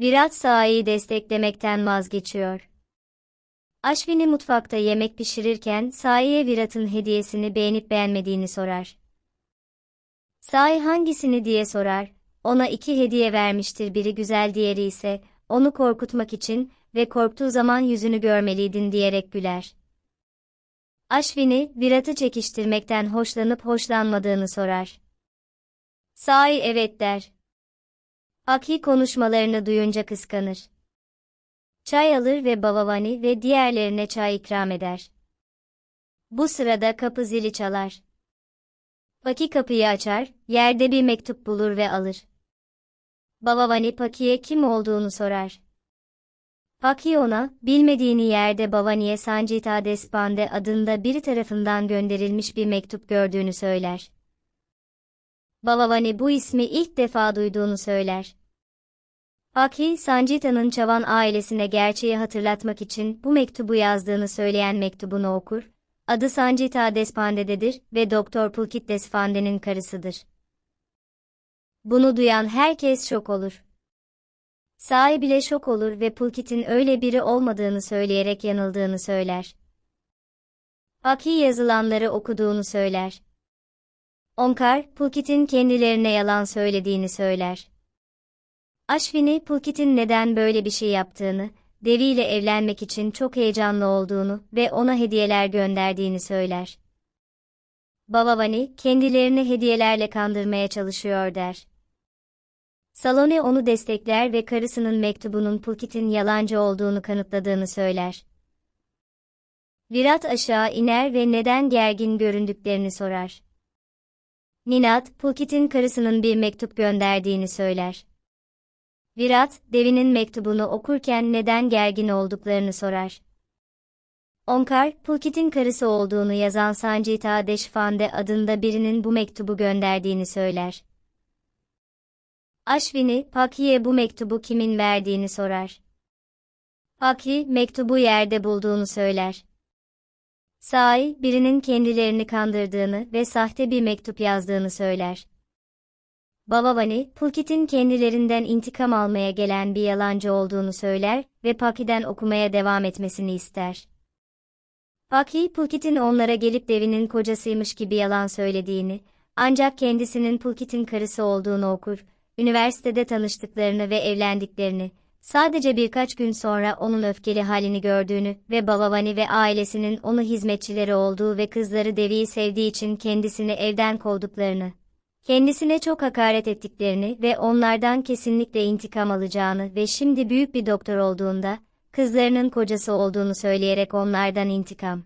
Virat Sai'yi desteklemekten vazgeçiyor. Ashwini mutfakta yemek pişirirken Sai'ye Virat'ın hediyesini beğenip beğenmediğini sorar. Sai hangisini diye sorar, ona iki hediye vermiştir biri güzel diğeri ise, onu korkutmak için ve korktuğu zaman yüzünü görmeliydin diyerek güler. Ashwini, Virat'ı çekiştirmekten hoşlanıp hoşlanmadığını sorar. Sai evet der. Aki konuşmalarını duyunca kıskanır. Çay alır ve Bavavani ve diğerlerine çay ikram eder. Bu sırada kapı zili çalar. Paki kapıyı açar, yerde bir mektup bulur ve alır. Bavavani Paki'ye kim olduğunu sorar. Paki ona, bilmediğini yerde Bavani'ye Sancita Despande adında biri tarafından gönderilmiş bir mektup gördüğünü söyler. Bavavani bu ismi ilk defa duyduğunu söyler. Paki, Sancita'nın Çavan ailesine gerçeği hatırlatmak için bu mektubu yazdığını söyleyen mektubunu okur. Adı Sancita Despande'dedir ve Doktor Pulkit Despande'nin karısıdır. Bunu duyan herkes şok olur. Sahi bile şok olur ve Pulkit'in öyle biri olmadığını söyleyerek yanıldığını söyler. Paki yazılanları okuduğunu söyler. Onkar, Pulkit'in kendilerine yalan söylediğini söyler. Ashwini, Pulkit'in neden böyle bir şey yaptığını, Devi ile evlenmek için çok heyecanlı olduğunu ve ona hediyeler gönderdiğini söyler. Bavavani, kendilerini hediyelerle kandırmaya çalışıyor der. Salone onu destekler ve karısının mektubunun Pulkit'in yalancı olduğunu kanıtladığını söyler. Virat aşağı iner ve neden gergin göründüklerini sorar. Ninat, Pulkit'in karısının bir mektup gönderdiğini söyler. Virat, devinin mektubunu okurken neden gergin olduklarını sorar. Onkar, Pulkit'in karısı olduğunu yazan Sancita Deşfande adında birinin bu mektubu gönderdiğini söyler. Ashwini, Paki'ye bu mektubu kimin verdiğini sorar. Paki, mektubu yerde bulduğunu söyler. Sai, birinin kendilerini kandırdığını ve sahte bir mektup yazdığını söyler. Bavavani, Pulkit'in kendilerinden intikam almaya gelen bir yalancı olduğunu söyler ve Paki'den okumaya devam etmesini ister. Paki, Pulkit'in onlara gelip devinin kocasıymış gibi yalan söylediğini, ancak kendisinin Pulkit'in karısı olduğunu okur, üniversitede tanıştıklarını ve evlendiklerini, sadece birkaç gün sonra onun öfkeli halini gördüğünü ve Bavavani ve ailesinin onu hizmetçileri olduğu ve kızları deviyi sevdiği için kendisini evden kovduklarını, kendisine çok hakaret ettiklerini ve onlardan kesinlikle intikam alacağını ve şimdi büyük bir doktor olduğunda, kızlarının kocası olduğunu söyleyerek onlardan intikam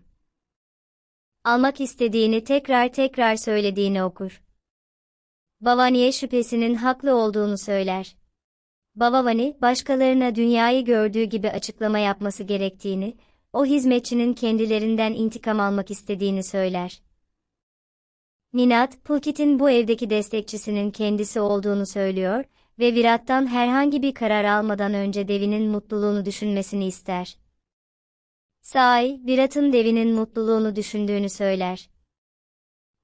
almak istediğini tekrar tekrar söylediğini okur. Bavani'ye şüphesinin haklı olduğunu söyler. Bavavani, başkalarına dünyayı gördüğü gibi açıklama yapması gerektiğini, o hizmetçinin kendilerinden intikam almak istediğini söyler. Ninat, Pulkit'in bu evdeki destekçisinin kendisi olduğunu söylüyor ve Virat'tan herhangi bir karar almadan önce devinin mutluluğunu düşünmesini ister. Sai, Virat'ın devinin mutluluğunu düşündüğünü söyler.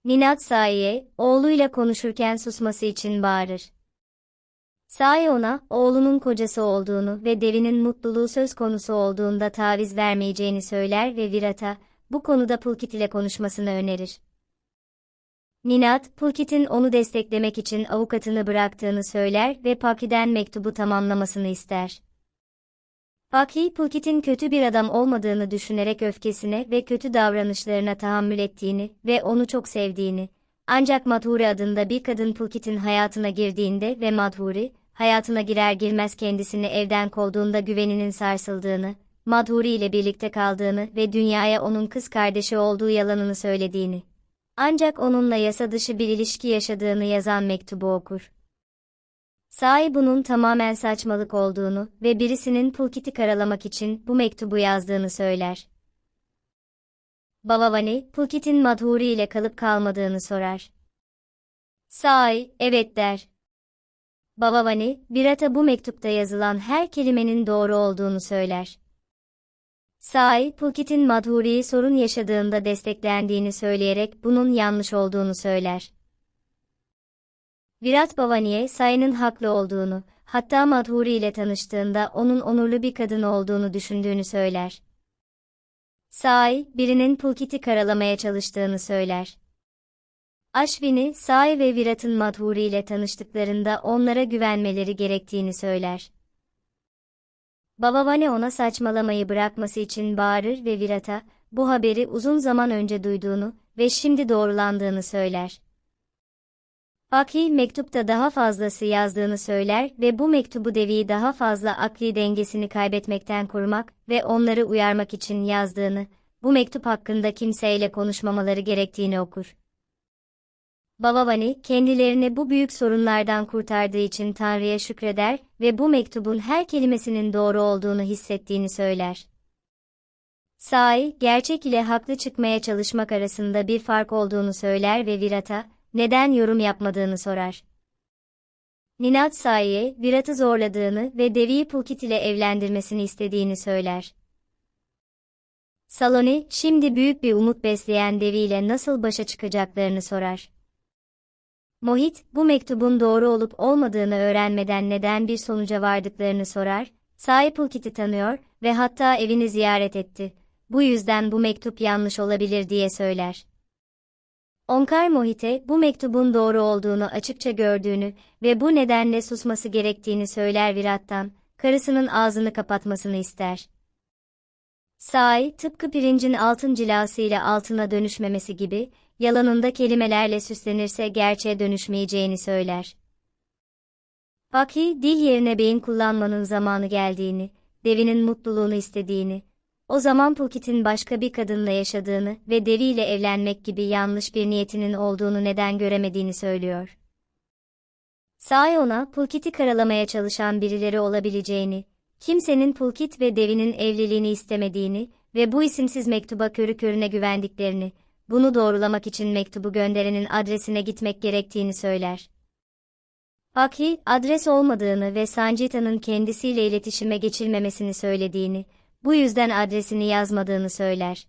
Ninat Sai'ye, oğluyla konuşurken susması için bağırır. Sai ona, oğlunun kocası olduğunu ve devinin mutluluğu söz konusu olduğunda taviz vermeyeceğini söyler ve Virat'a, bu konuda Pulkit ile konuşmasını önerir. Ninat, Pulkit'in onu desteklemek için avukatını bıraktığını söyler ve Paki'den mektubu tamamlamasını ister. Paki, Pulkit'in kötü bir adam olmadığını düşünerek öfkesine ve kötü davranışlarına tahammül ettiğini ve onu çok sevdiğini, ancak Madhuri adında bir kadın Pulkit'in hayatına girdiğinde ve Madhuri, hayatına girer girmez kendisini evden kovduğunda güveninin sarsıldığını, Madhuri ile birlikte kaldığını ve dünyaya onun kız kardeşi olduğu yalanını söylediğini. Ancak onunla yasa dışı bir ilişki yaşadığını yazan mektubu okur. Sai bunun tamamen saçmalık olduğunu ve birisinin Pulkit'i karalamak için bu mektubu yazdığını söyler. Bavavani, Pulkit'in Madhuri ile kalıp kalmadığını sorar. Sai, evet der. Bavavani, Virat'a bu mektupta yazılan her kelimenin doğru olduğunu söyler. Sai, Pulkit'in Madhuri'yi sorun yaşadığında desteklendiğini söyleyerek bunun yanlış olduğunu söyler. Virat Bavani'ye Sai'nin haklı olduğunu, hatta Madhuri ile tanıştığında onun onurlu bir kadın olduğunu düşündüğünü söyler. Sai, birinin Pulkit'i karalamaya çalıştığını söyler. Ashwini, Sai ve Virat'ın Madhuri ile tanıştıklarında onlara güvenmeleri gerektiğini söyler. Babavane ona saçmalamayı bırakması için bağırır ve Virat'a, bu haberi uzun zaman önce duyduğunu ve şimdi doğrulandığını söyler. Aki mektupta daha fazlası yazdığını söyler ve bu mektubu Devi'yi daha fazla akli dengesini kaybetmekten korumak ve onları uyarmak için yazdığını, bu mektup hakkında kimseyle konuşmamaları gerektiğini okur. Babavani, kendilerini bu büyük sorunlardan kurtardığı için Tanrı'ya şükreder ve bu mektubun her kelimesinin doğru olduğunu hissettiğini söyler. Sai, gerçek ile haklı çıkmaya çalışmak arasında bir fark olduğunu söyler ve Virat'a, neden yorum yapmadığını sorar. Ninat Sai'ye, Virat'ı zorladığını ve Devi'yi Pulkit ile evlendirmesini istediğini söyler. Saloni, şimdi büyük bir umut besleyen Devi ile nasıl başa çıkacaklarını sorar. Mohit, bu mektubun doğru olup olmadığını öğrenmeden neden bir sonuca vardıklarını sorar, Sai Pulkit'i tanıyor ve hatta evini ziyaret etti. Bu yüzden bu mektup yanlış olabilir diye söyler. Onkar Mohit'e bu mektubun doğru olduğunu açıkça gördüğünü ve bu nedenle susması gerektiğini söyler Virat'tan, karısının ağzını kapatmasını ister. Sai, tıpkı pirincin altın cilasıyla altına dönüşmemesi gibi, yalanında kelimelerle süslenirse gerçeğe dönüşmeyeceğini söyler. Aki, dil yerine beyin kullanmanın zamanı geldiğini, devinin mutluluğunu istediğini, o zaman Pulkit'in başka bir kadınla yaşadığını ve deviyle evlenmek gibi yanlış bir niyetinin olduğunu neden göremediğini söylüyor. Sai ona Pulkit'i karalamaya çalışan birileri olabileceğini, kimsenin Pulkit ve devinin evliliğini istemediğini ve bu isimsiz mektuba körü körüne güvendiklerini, bunu doğrulamak için mektubu gönderenin adresine gitmek gerektiğini söyler. Aki, adres olmadığını ve Sancita'nın kendisiyle iletişime geçilmemesini söylediğini, bu yüzden adresini yazmadığını söyler.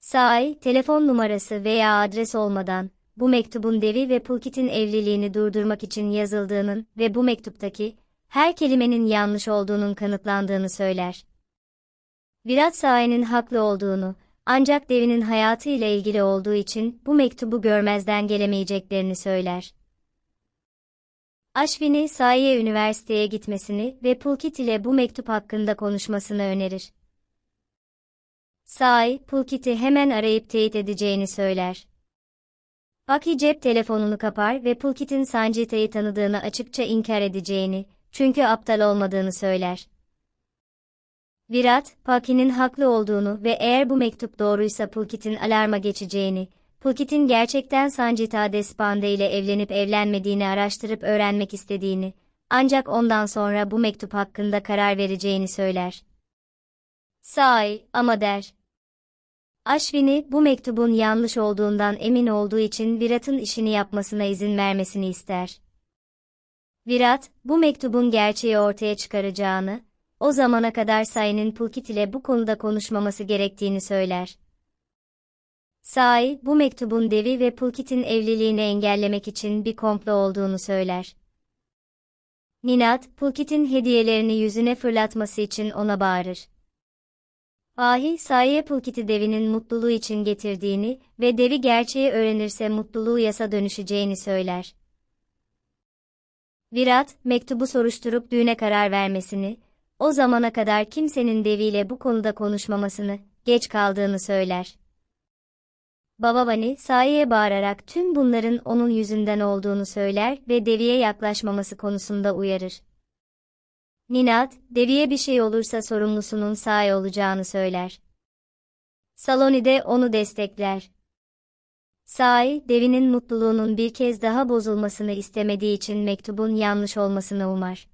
Sai, telefon numarası veya adres olmadan, bu mektubun Devi ve Pulkit'in evliliğini durdurmak için yazıldığının ve bu mektuptaki, her kelimenin yanlış olduğunun kanıtlandığını söyler. Virat Sai'nin haklı olduğunu, ancak Devi'nin hayatı ile ilgili olduğu için bu mektubu görmezden gelemeyeceklerini söyler. Ashwini, Sai'ye üniversiteye gitmesini ve Pulkit ile bu mektup hakkında konuşmasını önerir. Sai, Pulkit'i hemen arayıp teyit edeceğini söyler. Aki cep telefonunu kapar ve Pulkit'in Sanjita'yı tanıdığını açıkça inkar edeceğini, çünkü aptal olmadığını söyler. Virat, Paki'nin haklı olduğunu ve eğer bu mektup doğruysa Pulkit'in alarma geçeceğini, Pulkit'in gerçekten Sanjita Despande ile evlenip evlenmediğini araştırıp öğrenmek istediğini, ancak ondan sonra bu mektup hakkında karar vereceğini söyler. Sai, ama der. Ashwini, bu mektubun yanlış olduğundan emin olduğu için Virat'ın işini yapmasına izin vermesini ister. Virat, bu mektubun gerçeği ortaya çıkaracağını, o zamana kadar Sai'nin Pulkit ile bu konuda konuşmaması gerektiğini söyler. Sai, bu mektubun Devi ve Pulkit'in evliliğini engellemek için bir komplo olduğunu söyler. Ninat, Pulkit'in hediyelerini yüzüne fırlatması için ona bağırır. Ahi, Sai'ye Pulkit'i Devi'nin mutluluğu için getirdiğini ve Devi gerçeği öğrenirse mutluluğu yasa dönüşeceğini söyler. Virat, mektubu soruşturup düğüne karar vermesini, o zamana kadar kimsenin deviyle bu konuda konuşmamasını, geç kaldığını söyler. Babavani, Sai'ye bağırarak tüm bunların onun yüzünden olduğunu söyler ve deviye yaklaşmaması konusunda uyarır. Ninat, deviye bir şey olursa sorumlusunun Sai olacağını söyler. Saloni de onu destekler. Sai, devinin mutluluğunun bir kez daha bozulmasını istemediği için mektubun yanlış olmasını umar.